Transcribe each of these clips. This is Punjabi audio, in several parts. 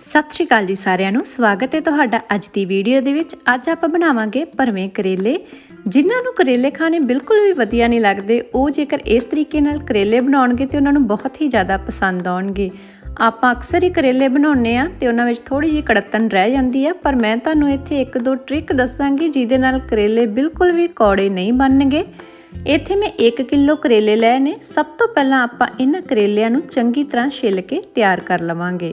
ਸਤਿ ਸ਼੍ਰੀ ਅਕਾਲ ਜੀ ਸਾਰਿਆਂ ਨੂੰ। ਸਵਾਗਤ ਹੈ ਤੁਹਾਡਾ ਅੱਜ ਦੀ ਵੀਡੀਓ ਦੇ ਵਿੱਚ। ਅੱਜ ਆਪਾਂ ਬਣਾਵਾਂਗੇ ਭਰਵੇਂ ਕਰੇਲੇ। ਜਿਨ੍ਹਾਂ ਨੂੰ ਕਰੇਲੇ ਖਾਣੇ ਬਿਲਕੁਲ ਵੀ ਵਧੀਆ ਨਹੀਂ ਲੱਗਦੇ, ਉਹ ਜੇਕਰ ਇਸ ਤਰੀਕੇ ਨਾਲ ਕਰੇਲੇ ਬਣਾਉਣਗੇ ਤੇ ਉਹਨਾਂ ਨੂੰ ਬਹੁਤ ਹੀ ਜ਼ਿਆਦਾ ਪਸੰਦ ਆਉਣਗੇ। ਆਪਾਂ ਅਕਸਰ ਹੀ ਕਰੇਲੇ ਬਣਾਉਂਦੇ ਆ ਤੇ ਉਹਨਾਂ ਵਿੱਚ ਥੋੜੀ ਜਿਹੀ ਕੜਤਨ ਰਹਿ ਜਾਂਦੀ ਆ ਪਰ ਮੈਂ ਤੁਹਾਨੂੰ ਇੱਥੇ ਇੱਕ ਦੋ ਟ੍ਰਿਕ ਦੱਸਾਂਗੀ ਜਿਹਦੇ ਨਾਲ ਕਰੇਲੇ ਬਿਲਕੁਲ ਵੀ ਕੌੜੇ ਨਹੀਂ ਬਣਨਗੇ। ਇੱਥੇ ਮੈਂ 1 ਕਿਲੋ ਕਰੇਲੇ ਲਏ ਨੇ। ਸਭ ਤੋਂ ਪਹਿਲਾਂ ਆਪਾਂ ਇਹਨਾਂ ਕਰੇਲਿਆਂ ਨੂੰ ਚੰਗੀ ਤਰ੍ਹਾਂ ਛਿੱਲ ਕੇ ਤਿਆਰ ਕਰ ਲਵਾਂਗੇ।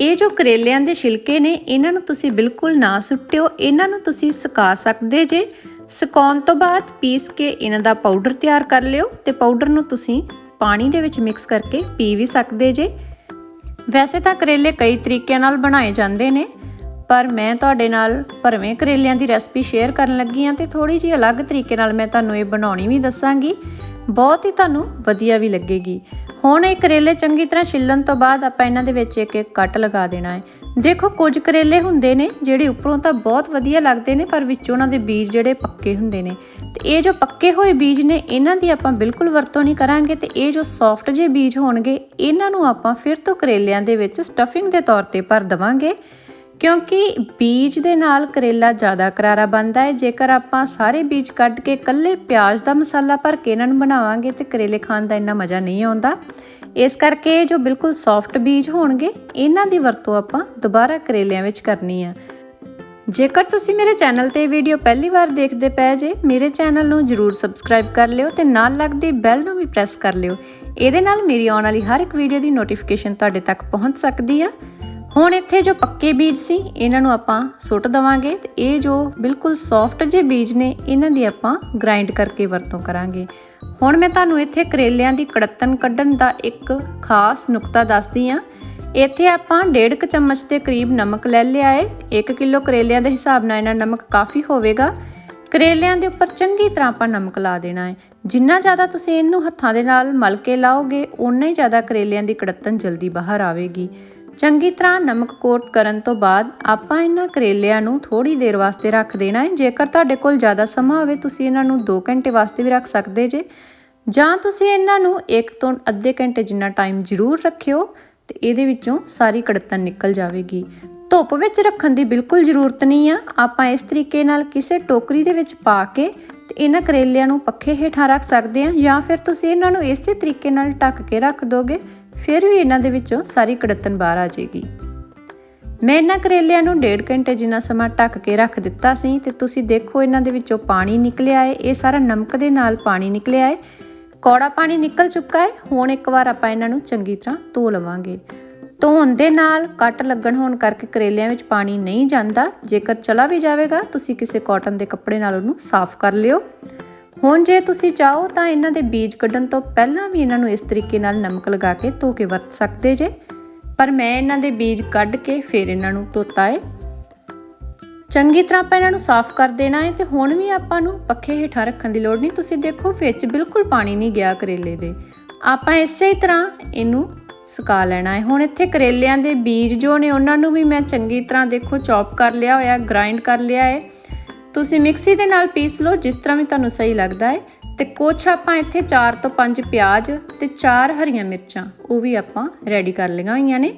ਇਹ ਜੋ ਕਰੇਲਿਆਂ ਦੇ ਛਿਲਕੇ ਨੇ, ਇਹਨਾਂ ਨੂੰ ਤੁਸੀਂ ਬਿਲਕੁਲ ਨਾ ਸੁੱਟਿਓ। ਇਹਨਾਂ ਨੂੰ ਤੁਸੀਂ ਸੁਕਾ ਸਕਦੇ ਜੇ। ਸੁਕਾਉਣ ਤੋਂ ਬਾਅਦ ਪੀਸ ਕੇ ਇਹਨਾਂ ਦਾ ਪਾਊਡਰ ਤਿਆਰ ਕਰ ਲਿਓ ਤੇ ਪਾਊਡਰ ਨੂੰ ਤੁਸੀਂ ਪਾਣੀ ਦੇ ਵਿੱਚ ਮਿਕਸ ਕਰਕੇ ਪੀ ਵੀ ਸਕਦੇ ਜੇ। ਵੈਸੇ ਤਾਂ ਕਰੇਲੇ ਕਈ ਤਰੀਕਿਆਂ ਨਾਲ ਬਣਾਏ ਜਾਂਦੇ ਨੇ, ਪਰ ਮੈਂ ਤੁਹਾਡੇ ਨਾਲ ਭਰਵੇਂ ਕਰੇਲਿਆਂ ਦੀ ਰੈਸਪੀ ਸ਼ੇਅਰ ਕਰਨ ਲੱਗੀ ਹਾਂ ਤੇ ਥੋੜੀ ਜਿਹੀ ਅਲੱਗ ਤਰੀਕੇ ਨਾਲ ਮੈਂ ਤੁਹਾਨੂੰ ਇਹ ਬਣਾਉਣੀ ਵੀ ਦੱਸਾਂਗੀ। ਬਹੁਤ ਹੀ ਤੁਹਾਨੂੰ ਵਧੀਆ ਵੀ ਲੱਗੇਗੀ। ਹੁਣ ਇਹ ਕਰੇਲੇ ਚੰਗੀ ਤਰ੍ਹਾਂ ਛਿੱਲਣ ਤੋਂ ਬਾਅਦ ਆਪਾਂ ਇਹਨਾਂ ਦੇ ਵਿੱਚ ਇੱਕ ਇੱਕ ਕੱਟ ਲਗਾ ਦੇਣਾ ਹੈ। ਦੇਖੋ, ਕੁਝ ਕਰੇਲੇ ਹੁੰਦੇ ਨੇ ਜਿਹੜੇ ਉੱਪਰੋਂ ਤਾਂ ਬਹੁਤ ਵਧੀਆ ਲੱਗਦੇ ਨੇ, ਪਰ ਵਿੱਚੋਂ ਉਹਨਾਂ ਦੇ ਬੀਜ ਜਿਹੜੇ ਪੱਕੇ ਹੁੰਦੇ ਨੇ। ਤੇ ਇਹ ਜੋ ਪੱਕੇ ਹੋਏ ਬੀਜ ਨੇ, ਇਹਨਾਂ ਦੀ ਆਪਾਂ ਬਿਲਕੁਲ ਵਰਤੋਂ ਨਹੀਂ ਕਰਾਂਗੇ ਤੇ ਇਹ ਜੋ ਸੌਫਟ ਜਿਹੇ ਬੀਜ ਹੋਣਗੇ, ਇਹਨਾਂ ਨੂੰ ਆਪਾਂ ਫਿਰ ਤੋਂ ਕਰੇਲਿਆਂ ਦੇ ਵਿੱਚ ਸਟਫਿੰਗ ਦੇ ਤੌਰ ਤੇ ਭਰ ਦਵਾਂਗੇ। ਕਿਉਂਕਿ ਬੀਜ ਦੇ ਨਾਲ ਕਰੇਲਾ ਜ਼ਿਆਦਾ ਕਰਾਰਾ ਬਣਦਾ ਹੈ। ਜੇਕਰ ਆਪਾਂ ਸਾਰੇ ਬੀਜ ਕੱਢ ਕੇ ਇਕੱਲੇ ਪਿਆਜ਼ ਦਾ ਮਸਾਲਾ ਭਰ ਕੇ ਇਹਨਾਂ ਨੂੰ ਬਣਾਵਾਂਗੇ ਤੇ ਕਰੇਲੇ ਖਾਣ ਦਾ ਇੰਨਾ ਮਜ਼ਾ ਨਹੀਂ ਆਉਂਦਾ। ਇਸ ਕਰਕੇ ਜੋ ਬਿਲਕੁਲ ਸੌਫਟ ਬੀਜ ਹੋਣਗੇ, ਇਹਨਾਂ ਦੀ ਵਰਤੋਂ ਆਪਾਂ ਦੁਬਾਰਾ ਕਰੇਲਿਆਂ ਵਿੱਚ ਕਰਨੀ ਆ। ਜੇਕਰ ਤੁਸੀਂ ਮੇਰੇ ਚੈਨਲ ਤੇ ਵੀਡੀਓ ਪਹਿਲੀ ਵਾਰ ਦੇਖਦੇ ਪਏ ਜੇ, ਮੇਰੇ ਚੈਨਲ ਨੂੰ ਜਰੂਰ ਸਬਸਕ੍ਰਾਈਬ ਕਰ ਲਿਓ ਤੇ ਨਾਲ ਲੱਗਦੀ ਬੈਲ ਨੂੰ ਵੀ ਪ੍ਰੈਸ ਕਰ ਲਿਓ। ਇਹਦੇ ਨਾਲ ਮੇਰੀ ਆਉਣ ਵਾਲੀ ਹਰ ਇੱਕ ਵੀਡੀਓ ਦੀ ਨੋਟੀਫਿਕੇਸ਼ਨ ਤੁਹਾਡੇ ਤੱਕ ਪਹੁੰਚ ਸਕਦੀ ਆ। ਹੁਣ ਇੱਥੇ ਜੋ ਪੱਕੇ ਬੀਜ ਸੀ, ਇਹਨਾਂ ਨੂੰ ਆਪਾਂ ਸੁੱਟ ਦਵਾਂਗੇ ਤੇ ਇਹ ਜੋ ਬਿਲਕੁਲ ਸੌਫਟ ਜਿਹੇ ਬੀਜ ਨੇ, ਇਹਨਾਂ ਦੀ ਆਪਾਂ ਗ੍ਰਾਈਂਡ ਕਰਕੇ ਵਰਤੋਂ ਕਰਾਂਗੇ। ਹੁਣ ਮੈਂ ਤੁਹਾਨੂੰ ਇੱਥੇ ਕਰੇਲਿਆਂ ਦੀ ਕੜਤਨ ਕੱਢਣ ਦਾ ਇੱਕ ਖਾਸ ਨੁਕਤਾ ਦੱਸਦੀ ਆ ਇੱਥੇ ਆਪਾਂ 1.5 ਕ ਚਮਚ ਦੇ ਕਰੀਬ ਨਮਕ ਲੈ ਲਿਆ ਏ। 1 ਕਿਲੋ ਕਰੇਲਿਆਂ ਦੇ ਹਿਸਾਬ ਨਾਲ ਇਹਨਾਂ ਨਮਕ ਕਾਫੀ ਹੋਵੇਗਾ। ਕਰੇਲਿਆਂ ਦੇ ਉੱਪਰ ਚੰਗੀ ਤਰ੍ਹਾਂ ਆਪਾਂ ਨਮਕ ਲਾ ਦੇਣਾ ਹੈ ਜਿੰਨਾ ਜ਼ਿਆਦਾ ਤੁਸੀਂ ਇਹਨੂੰ ਹੱਥਾਂ ਦੇ ਨਾਲ ਮਲ ਕੇ ਲਾਓਗੇ ਉਨਾ ਹੀ ਜ਼ਿਆਦਾ ਕਰੇਲਿਆਂ ਦੀ ਕੜਤਨ ਜਲਦੀ ਬਾਹਰ ਆਵੇਗੀ। ਚੰਗੀ ਤਰ੍ਹਾਂ ਨਮਕ ਕੋਟ ਕਰਨ ਤੋਂ ਬਾਅਦ ਆਪਾਂ ਇਹਨਾਂ ਕਰੇਲਿਆਂ ਨੂੰ ਥੋੜੀ ਦੇਰ ਵਾਸਤੇ ਰੱਖ ਦੇਣਾ ਹੈ। ਜੇਕਰ ਤੁਹਾਡੇ ਕੋਲ ਜ਼ਿਆਦਾ ਸਮਾਂ ਹੋਵੇ, ਤੁਸੀਂ ਇਹਨਾਂ ਨੂੰ 2 ਘੰਟੇ ਵਾਸਤੇ ਵੀ ਰੱਖ ਸਕਦੇ ਜੇ। ਜਾਂ ਤੁਸੀਂ ਇਹਨਾਂ ਨੂੰ 1 ਤੋਂ ਅੱਧੇ ਘੰਟੇ ਜਿੰਨਾ ਟਾਈਮ ਜ਼ਰੂਰ ਰੱਖਿਓ, ਤੇ ਇਹਦੇ ਵਿੱਚੋਂ ਸਾਰੀ ਕੜਤਨ ਨਿਕਲ ਜਾਵੇਗੀ। ਧੁੱਪ ਵਿੱਚ ਰੱਖਣ ਦੀ ਬਿਲਕੁਲ ਜ਼ਰੂਰਤ ਨਹੀਂ ਆ। ਆਪਾਂ ਇਸ ਤਰੀਕੇ ਨਾਲ ਕਿਸੇ ਟੋਕਰੀ ਦੇ ਵਿੱਚ ਪਾ ਕੇ ਤੇ ਇਹਨਾਂ ਕਰੇਲਿਆਂ ਨੂੰ ਪੱਖੇ ਹੇਠਾਂ ਰੱਖ ਸਕਦੇ ਆ ਜਾਂ ਫਿਰ ਤੁਸੀਂ ਇਹਨਾਂ ਨੂੰ ਇਸੇ ਤਰੀਕੇ ਨਾਲ ਢੱਕ ਕੇ ਰੱਖ ਦੋਗੇ। ਫਿਰ ਵੀ ਇਹਨਾਂ ਦੇ ਵਿੱਚੋਂ ਸਾਰੀ ਕੜਤਨ ਬਾਹਰ ਆ ਜਾਏਗੀ। ਮੈਂ ਇਹਨਾਂ ਕਰੇਲਿਆਂ ਨੂੰ ਡੇਢ ਘੰਟੇ ਜਿੰਨਾ ਸਮਾਂ ਢੱਕ ਕੇ ਰੱਖ ਦਿੱਤਾ ਸੀ ਤੇ ਤੁਸੀਂ ਦੇਖੋ ਇਹਨਾਂ ਦੇ ਵਿੱਚੋਂ ਪਾਣੀ ਨਿਕਲਿਆ ਹੈ ਇਹ ਸਾਰਾ ਨਮਕ ਦੇ ਨਾਲ ਪਾਣੀ ਨਿਕਲਿਆ ਹੈ ਕੌੜਾ ਪਾਣੀ ਨਿਕਲ ਚੁੱਕਾ ਹੈ ਹੁਣ ਇੱਕ ਵਾਰ ਆਪਾਂ ਇਹਨਾਂ ਨੂੰ ਚੰਗੀ ਤਰ੍ਹਾਂ ਧੋ ਲਵਾਂਗੇ। ਧੋਣ ਦੇ ਨਾਲ ਕੱਟ ਲੱਗਣ ਹੋਣ ਕਰਕੇ ਕਰੇਲਿਆਂ ਵਿੱਚ ਪਾਣੀ ਨਹੀਂ ਜਾਂਦਾ। ਜੇਕਰ ਚਲਾ ਵੀ ਜਾਵੇਗਾ, ਤੁਸੀਂ ਕਿਸੇ ਕਾਟਨ ਦੇ ਕੱਪੜੇ ਨਾਲ ਉਹਨੂੰ ਸਾਫ਼ ਕਰ ਲਿਓ। ਹੁਣ ਜੇ ਤੁਸੀਂ ਚਾਹੋ ਤਾਂ ਇਹਨਾਂ ਦੇ ਬੀਜ ਕੱਢਣ ਤੋਂ ਪਹਿਲਾਂ ਵੀ ਇਹਨਾਂ ਨੂੰ ਇਸ ਤਰੀਕੇ ਨਾਲ ਨਮਕ ਲਗਾ ਕੇ ਧੋ ਕੇ ਵਰਤ ਸਕਦੇ ਜੇ। ਪਰ ਮੈਂ ਇਹਨਾਂ ਦੇ ਬੀਜ ਕੱਢ ਕੇ ਫਿਰ ਇਹਨਾਂ ਨੂੰ ਧੋਤਾ ਹੈ ਚੰਗੀ ਤਰ੍ਹਾਂ ਆਪਾਂ ਇਹਨਾਂ ਨੂੰ ਸਾਫ਼ ਕਰ ਦੇਣਾ ਹੈ ਤੇ ਹੁਣ ਵੀ ਆਪਾਂ ਨੂੰ ਪੱਖੇ ਹੇਠਾਂ ਰੱਖਣ ਦੀ ਲੋੜ ਨਹੀਂ। ਤੁਸੀਂ ਦੇਖੋ ਵਿੱਚ ਬਿਲਕੁਲ ਪਾਣੀ ਨਹੀਂ ਗਿਆ ਕਰੇਲੇ ਦੇ। ਆਪਾਂ ਇਸੇ ਤਰ੍ਹਾਂ ਇਹਨੂੰ ਸੁਕਾ ਲੈਣਾ ਹੈ ਹੁਣ ਇੱਥੇ ਕਰੇਲਿਆਂ ਦੇ ਬੀਜ ਜੋ ਨੇ, ਉਹਨਾਂ ਨੂੰ ਵੀ ਮੈਂ ਚੰਗੀ ਤਰ੍ਹਾਂ ਦੇਖੋ, ਚੌਪ ਕਰ ਲਿਆ ਹੋਇਆ ਗ੍ਰਾਈਂਡ ਕਰ ਲਿਆ ਹੈ ਤੁਸੀਂ ਮਿਕਸੀ ਦੇ ਨਾਲ ਪੀਸ ਲਓ, ਜਿਸ ਤਰ੍ਹਾਂ ਵੀ ਤੁਹਾਨੂੰ ਸਹੀ ਲੱਗਦਾ ਹੈ। ਤੇ ਕੁਛ ਆਪਾਂ ਇੱਥੇ 4 ਤੋਂ 5 ਪਿਆਜ਼ ਤੇ 4 ਹਰੀਆਂ ਮਿਰਚਾਂ, ਉਹ ਵੀ ਆਪਾਂ ਰੈਡੀ ਕਰ ਲਈਆਂ ਹੋਈਆਂ ਨੇ।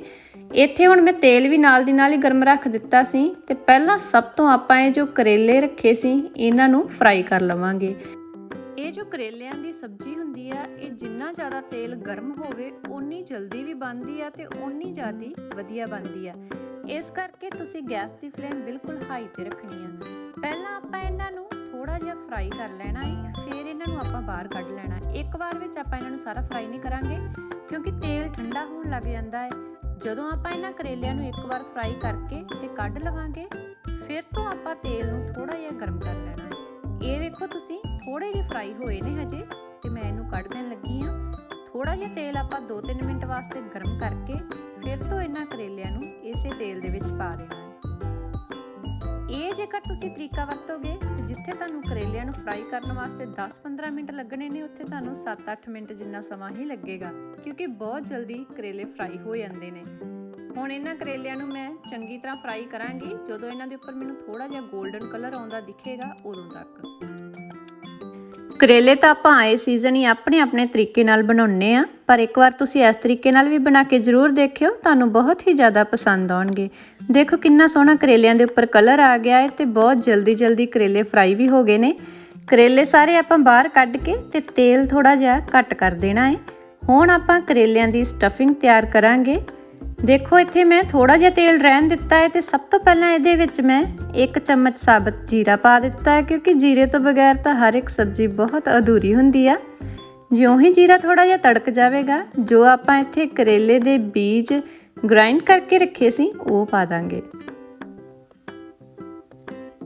ਇੱਥੇ ਹੁਣ ਮੈਂ ਤੇਲ ਵੀ ਨਾਲ ਦੀ ਨਾਲ ਹੀ ਗਰਮ ਰੱਖ ਦਿੱਤਾ ਸੀ। ਤੇ ਪਹਿਲਾਂ ਸਭ ਤੋਂ ਆਪਾਂ ਇਹ ਜੋ ਕਰੇਲੇ ਰੱਖੇ ਸੀ, ਇਹਨਾਂ ਨੂੰ ਫਰਾਈ ਕਰ ਲਵਾਂਗੇ। ਇਹ ਜੋ ਕਰੇਲਿਆਂ ਦੀ ਸਬਜ਼ੀ ਹੁੰਦੀ ਆ, ਇਹ ਜਿੰਨਾ ਜ਼ਿਆਦਾ ਤੇਲ ਗਰਮ ਹੋਵੇ, ਓਨੀ ਜਲਦੀ ਵੀ ਬਣਦੀ ਆ ਤੇ ਓਨੀ ਜ਼ਿਆਦੀ ਵਧੀਆ ਬਣਦੀ ਆ। ਇਸ ਕਰਕੇ ਤੁਸੀਂ ਗੈਸ ਦੀ ਫਲੇਮ ਬਿਲਕੁਲ ਹਾਈ ਤੇ ਰੱਖਣੀ ਆ। ਪਹਿਲਾਂ ਆਪਾਂ ਇਹਨਾਂ ਨੂੰ ਥੋੜਾ ਜਿਹਾ ਫਰਾਈ ਕਰ ਲੈਣਾ ਹੈ ਫਿਰ ਇਹਨਾਂ ਨੂੰ ਆਪਾਂ ਬਾਹਰ ਕੱਢ ਲੈਣਾ ਇੱਕ ਵਾਰ ਵਿੱਚ ਆਪਾਂ ਇਹਨਾਂ ਨੂੰ ਸਾਰਾ ਫਰਾਈ ਨਹੀਂ ਕਰਾਂਗੇ, ਕਿਉਂਕਿ ਤੇਲ ਠੰਡਾ ਹੋਣ ਲੱਗ ਜਾਂਦਾ ਹੈ ਜਦੋਂ ਆਪਾਂ ਇਹਨਾਂ ਕਰੇਲਿਆਂ ਨੂੰ ਇੱਕ ਵਾਰ ਫਰਾਈ ਕਰਕੇ ਤੇ ਕੱਢ ਲਵਾਂਗੇ, ਫਿਰ ਤੋਂ ਆਪਾਂ ਤੇਲ ਨੂੰ ਥੋੜਾ ਜਿਹਾ ਗਰਮ ਕਰ ਲੈਣਾ ਇਹ ਵੇਖੋ ਤੁਸੀਂ ਥੋੜੇ ਜਿਹੇ ਫਰਾਈ ਹੋਏ ਨੇ ਹਜੇ ਤੇ ਮੈਂ ਇਹਨੂੰ ਕੱਢ ਦੇਣ ਲੱਗੀ ਆ ਥੋੜਾ ਜਿਹਾ ਤੇਲ ਆਪਾਂ 2-3 ਮਿੰਟ ਵਾਸਤੇ ਗਰਮ ਕਰਕੇ ਫਿਰ ਤੋਂ ਇਹਨਾਂ ਕਰੇਲਿਆਂ ਨੂੰ ਇਸੇ ਤੇਲ ਦੇ ਵਿੱਚ ਪਾ ਦੇਣਾ ਇਹ ਜੇਕਰ ਤੁਸੀਂ ਤਰੀਕਾ ਵਰਤੋਗੇ ਤੇ ਜਿੱਥੇ ਤੁਹਾਨੂੰ ਕਰੇਲਿਆਂ ਨੂੰ ਫਰਾਈ ਕਰਨ ਵਾਸਤੇ 10-15 ਮਿੰਟ ਲੱਗਣੇ ਨੇ, ਉੱਥੇ ਤੁਹਾਨੂੰ 7-8 ਮਿੰਟ ਜਿੰਨਾ ਸਮਾਂ ਹੀ ਲੱਗੇਗਾ, ਕਿਉਂਕਿ ਬਹੁਤ ਜਲਦੀ ਕਰੇਲੇ ਫਰਾਈ ਹੋ ਜਾਂਦੇ ਨੇ। ਹੁਣ ਇਹਨਾਂ ਕਰੇਲਿਆਂ ਨੂੰ ਮੈਂ ਚੰਗੀ ਤਰ੍ਹਾਂ ਫਰਾਈ ਕਰਾਂਗੀ। ਜਦੋਂ ਇਹਨਾਂ ਦੇ ਉੱਪਰ ਮੈਨੂੰ ਥੋੜਾ ਜਿਹਾ 골ਡਨ ਕਲਰ ਆਉਂਦਾ ਦਿਖੇਗਾ, ਉਦੋਂ ਤੱਕ। ਕਰੇਲੇ ਤਾਂ ਆਪਾਂ ਆਏ ਸੀਜ਼ਨ ਹੀ ਆਪਣੇ ਆਪਣੇ ਤਰੀਕੇ ਨਾਲ ਬਣਾਉਨੇ ਆ ਪਰ ਪਰ ਇੱਕ ਵਾਰ ਤੁਸੀਂ ਇਸ ਤਰੀਕੇ ਨਾਲ ਵੀ ਬਣਾ ਕੇ ਜ਼ਰੂਰ ਦੇਖਿਓ, ਤੁਹਾਨੂੰ ਬਹੁਤ ਹੀ ਜ਼ਿਆਦਾ ਪਸੰਦ ਆਉਣਗੇ। ਦੇਖੋ ਕਿੰਨਾ ਸੋਹਣਾ ਕਰੇਲਿਆਂ ਦੇ ਉੱਪਰ ਕਲਰ ਆ ਗਿਆ ਹੈ ਤੇ ਬਹੁਤ ਜਲਦੀ ਜਲਦੀ ਕਰੇਲੇ ਫਰਾਈ ਵੀ ਹੋ ਗਏ ਨੇ। ਕਰੇਲੇ ਸਾਰੇ ਆਪਾਂ ਬਾਹਰ ਕੱਢ ਕੇ ਤੇ ਤੇਲ ਥੋੜਾ ਜਿਹਾ ਘੱਟ ਕਰ ਦੇਣਾ ਹੈ। ਹੁਣ ਆਪਾਂ ਕਰੇਲਿਆਂ ਦੀ ਸਟਫਿੰਗ ਤਿਆਰ ਕਰਾਂਗੇ। ਦੇਖੋ, ਇੱਥੇ ਮੈਂ ਥੋੜਾ ਜਿਹਾ ਤੇਲ ਰਹਿਣ ਦਿੱਤਾ ਹੈ ਤੇ ਸਭ ਤੋਂ ਪਹਿਲਾਂ ਇਹਦੇ ਵਿੱਚ ਮੈਂ 1 ਚਮਚ ਸਾਬਤ ਜੀਰਾ ਪਾ ਦਿੱਤਾ ਹੈ, ਕਿਉਂਕਿ ਜੀਰੇ ਤੋਂ ਬਗੈਰ ਤਾਂ ਹਰ ਇੱਕ ਸਬਜ਼ੀ ਬਹੁਤ ਅਧੂਰੀ ਹੁੰਦੀ ਆ। ਜਿਉਂ ਹੀ ਜੀਰਾ ਥੋੜਾ ਜਿਹਾ ਤੜਕ ਜਾਵੇਗਾ, ਜੋ ਆਪਾਂ ਇੱਥੇ ਕਰੇਲੇ ਦੇ ਬੀਜ ਗ੍ਰਾਈਂਡ ਕਰਕੇ ਰੱਖੇ ਸੀ, ਉਹ ਪਾ ਦਾਂਗੇ।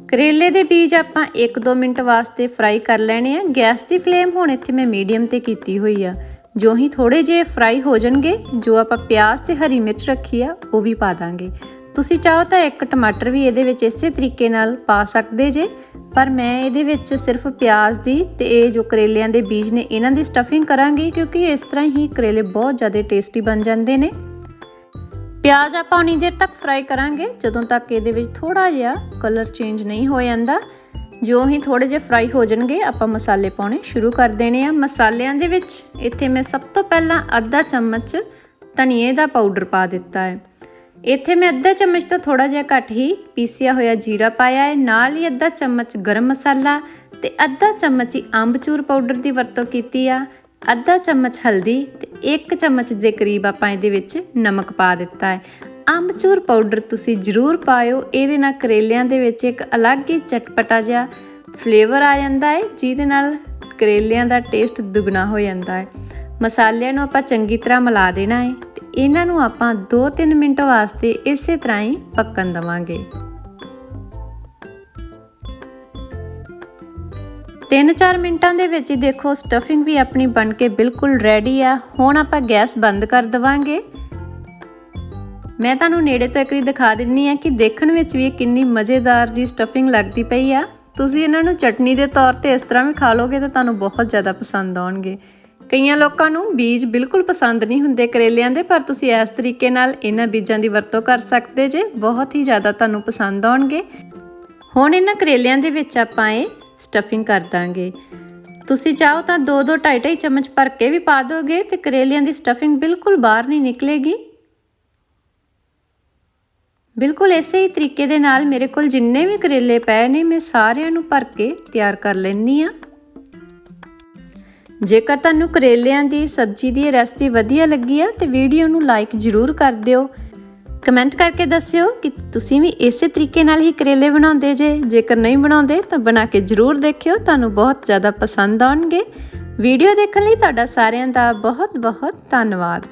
ਕਰੇਲੇ ਦੇ ਬੀਜ ਆਪਾਂ 1-2 ਮਿੰਟ ਵਾਸਤੇ ਫਰਾਈ ਕਰ ਲੈਣੇ ਆ। ਗੈਸ ਦੀ ਫਲੇਮ ਹੁਣ ਇੱਥੇ ਮੈਂ ਮੀਡੀਅਮ ਤੇ ਕੀਤੀ ਹੋਈ ਆ। ਜੋ ਹੀ ਥੋੜੇ ਜੇ ਫਰਾਈ ਹੋ ਜਾਣਗੇ, ਜੋ ਆਪਾਂ ਪਿਆਜ਼ ਤੇ ਹਰੀ ਮਿਰਚ ਰੱਖੀ ਆ, ਉਹ ਵੀ ਪਾ ਦਾਂਗੇ। ਤੁਸੀਂ ਚਾਹੋ ਤਾਂ ਇੱਕ ਟਮਾਟਰ ਵੀ ਇਹਦੇ ਵਿੱਚ ਇਸੇ ਤਰੀਕੇ ਨਾਲ ਪਾ ਸਕਦੇ ਜੇ, ਪਰ ਮੈਂ ਇਹਦੇ ਵਿੱਚ ਸਿਰਫ ਪਿਆਜ਼ ਦੀ ਤੇ ਇਹ ਜੋ ਕਰੇਲਿਆਂ ਦੇ ਬੀਜ ਨੇ, ਇਹਨਾਂ ਦੀ ਸਟਫਿੰਗ ਕਰਾਂਗੀ, ਕਿਉਂਕਿ ਇਸ ਤਰ੍ਹਾਂ ਹੀ ਕਰੇਲੇ ਬਹੁਤ ਜ਼ਿਆਦਾ ਟੇਸਟੀ ਬਣ ਜਾਂਦੇ ਨੇ। ਪਿਆਜ਼ ਆਪਾਂ ਉਨੀ ਦੇਰ ਤੱਕ ਫਰਾਈ ਕਰਾਂਗੇ, ਜਦੋਂ ਤੱਕ ਇਹਦੇ ਵਿੱਚ ਥੋੜਾ ਜਿਹਾ ਕਲਰ ਚੇਂਜ ਨਹੀਂ ਹੋ ਜਾਂਦਾ। ਜੋ ਹੀ ਥੋੜੇ ਜਿਹੇ ਫਰਾਈ ਹੋ ਜਾਣਗੇ, ਆਪਾਂ ਮਸਾਲੇ ਪਾਉਣੇ ਸ਼ੁਰੂ ਕਰ ਦੇਣੇ ਆ। ਮਸਾਲਿਆਂ ਦੇ ਵਿੱਚ ਇੱਥੇ ਮੈਂ ਸਭ ਤੋਂ ਪਹਿਲਾਂ ਅੱਧਾ ਚਮਚ ਧਨੀਏ ਦਾ ਪਾਊਡਰ ਪਾ ਦਿੱਤਾ ਹੈ। ਇੱਥੇ ਮੈਂ ਅੱਧਾ ਚਮਚ ਤੋਂ ਥੋੜਾ ਜਿਹਾ ਘੱਟ ਹੀ ਪੀਸਿਆ ਹੋਇਆ ਜੀਰਾ ਪਾਇਆ ਹੈ। ਨਾਲ ਹੀ ਅੱਧਾ ਚਮਚ ਗਰਮ ਮਸਾਲਾ ਤੇ ਅੱਧਾ ਚਮਚ ਹੀ ਅੰਬਚੂਰ ਪਾਊਡਰ ਦੀ ਵਰਤੋਂ ਕੀਤੀ ਆ। ਅੱਧਾ ਚਮਚ ਹਲਦੀ ਤੇ 1 ਚਮਚ ਦੇ ਕਰੀਬ ਆਪਾਂ ਇਹਦੇ ਵਿੱਚ ਨਮਕ ਪਾ ਦਿੱਤਾ ਹੈ। ਅੰਬਚੂਰ ਪਾਊਡਰ ਤੁਸੀਂ ਜ਼ਰੂਰ ਪਾਇਓ। ਇਹਦੇ ਨਾਲ ਕਰੇਲਿਆਂ ਦੇ ਵਿੱਚ ਇੱਕ ਅਲੱਗ ਹੀ ਚਟਪਟਾ ਜਿਹਾ ਫਲੇਵਰ ਆ ਜਾਂਦਾ ਹੈ ਜਿਹਦੇ ਨਾਲ ਕਰੇਲਿਆਂ ਦਾ ਟੇਸਟ ਦੁੱਗਣਾ ਹੋ ਜਾਂਦਾ ਹੈ ਮਸਾਲਿਆਂ ਨੂੰ ਆਪਾਂ ਚੰਗੀ ਤਰ੍ਹਾਂ ਮਿਲਾ ਦੇਣਾ ਹੈ ਤੇ ਇਹਨਾਂ ਨੂੰ ਆਪਾਂ 2-3 ਮਿੰਟ ਵਾਸਤੇ ਇਸੇ ਤਰ੍ਹਾਂ ਹੀ ਪੱਕਣ ਦਵਾਂਗੇ। 3-4 ਮਿੰਟਾਂ ਦੇ ਵਿੱਚ ਹੀ ਦੇਖੋ ਸਟਫਿੰਗ ਵੀ ਆਪਣੀ ਬਣ ਕੇ ਬਿਲਕੁਲ ਰੈਡੀ ਆ। ਹੁਣ ਆਪਾਂ ਗੈਸ ਬੰਦ ਕਰ ਦਵਾਂਗੇ। ਮੈਂ ਤੁਹਾਨੂੰ ਨੇੜੇ ਤੋਂ ਇੱਕ ਵਾਰੀ ਦਿਖਾ ਦਿੰਨੀ ਆ ਕਿ ਦੇਖਣ ਵਿੱਚ ਵੀ ਕਿੰਨੀ ਮਜ਼ੇਦਾਰ ਜੀ ਸਟਫਿੰਗ ਲੱਗਦੀ ਪਈ ਆ। ਤੁਸੀਂ ਇਹਨਾਂ ਨੂੰ ਚਟਨੀ ਦੇ ਤੌਰ ਤੇ ਇਸ ਤਰ੍ਹਾਂ ਵੀ ਖਾ ਲੋਗੇ ਤਾਂ ਤੁਹਾਨੂੰ ਬਹੁਤ ਜ਼ਿਆਦਾ ਪਸੰਦ ਆਉਣਗੇ। ਕਈਆਂ ਲੋਕਾਂ ਨੂੰ ਬੀਜ ਬਿਲਕੁਲ ਪਸੰਦ ਨਹੀਂ ਹੁੰਦੇ ਕਰੇਲਿਆਂ ਦੇ, ਪਰ ਤੁਸੀਂ ਇਸ ਤਰੀਕੇ ਨਾਲ ਇਹਨਾਂ ਬੀਜਾਂ ਦੀ ਵਰਤੋਂ ਕਰ ਸਕਦੇ ਜੇ। ਬਹੁਤ ਹੀ ਜ਼ਿਆਦਾ ਤੁਹਾਨੂੰ ਪਸੰਦ ਆਉਣਗੇ। ਹੁਣ ਇਹਨਾਂ ਕਰੇਲਿਆਂ ਦੇ ਵਿੱਚ ਆਪਾਂ ਇਹ ਸਟਫਿੰਗ ਕਰ ਦਾਂਗੇ। ਤੁਸੀਂ ਚਾਹੋ ਤਾਂ 2-2 2.5 ਚਮਚ ਭਰ ਕੇ ਵੀ ਪਾ ਦੋਗੇ ਤੇ ਕਰੇਲਿਆਂ ਦੀ ਸਟਫਿੰਗ ਬਿਲਕੁਲ ਬਾਹਰ ਨਹੀਂ ਨਿਕਲੇਗੀ। ਬਿਲਕੁਲ ਇਸੇ ਹੀ ਤਰੀਕੇ ਦੇ ਨਾਲ ਮੇਰੇ ਕੋਲ ਜਿੰਨੇ ਵੀ ਕਰੇਲੇ ਪਏ ਨੇ, ਮੈਂ ਸਾਰਿਆਂ ਨੂੰ ਭਰ ਕੇ ਤਿਆਰ ਕਰ ਲੈਣੀ ਆ ਜੇਕਰ ਤੁਹਾਨੂੰ ਕਰੇਲਿਆਂ ਦੀ ਸਬਜ਼ੀ ਦੀ ਰੈਸਪੀ ਵਧੀਆ ਲੱਗੀ ਆ, ਤੇ ਵੀਡੀਓ ਨੂੰ ਲਾਈਕ ਜ਼ਰੂਰ ਕਰ ਦਿਓ। ਕਮੈਂਟ ਕਰਕੇ ਦੱਸਿਓ ਕਿ ਤੁਸੀਂ ਵੀ ਇਸੇ ਤਰੀਕੇ ਨਾਲ ਹੀ ਕਰੇਲੇ ਬਣਾਉਂਦੇ ਜੇ। ਜੇਕਰ ਨਹੀਂ ਬਣਾਉਂਦੇ, ਤਾਂ ਬਣਾ ਕੇ ਜ਼ਰੂਰ ਦੇਖਿਓ, ਤੁਹਾਨੂੰ ਬਹੁਤ ਜ਼ਿਆਦਾ ਪਸੰਦ ਆਉਣਗੇ। ਵੀਡੀਓ ਦੇਖਣ ਲਈ ਤੁਹਾਡਾ ਸਾਰਿਆਂ ਦਾ ਬਹੁਤ ਬਹੁਤ ਧੰਨਵਾਦ।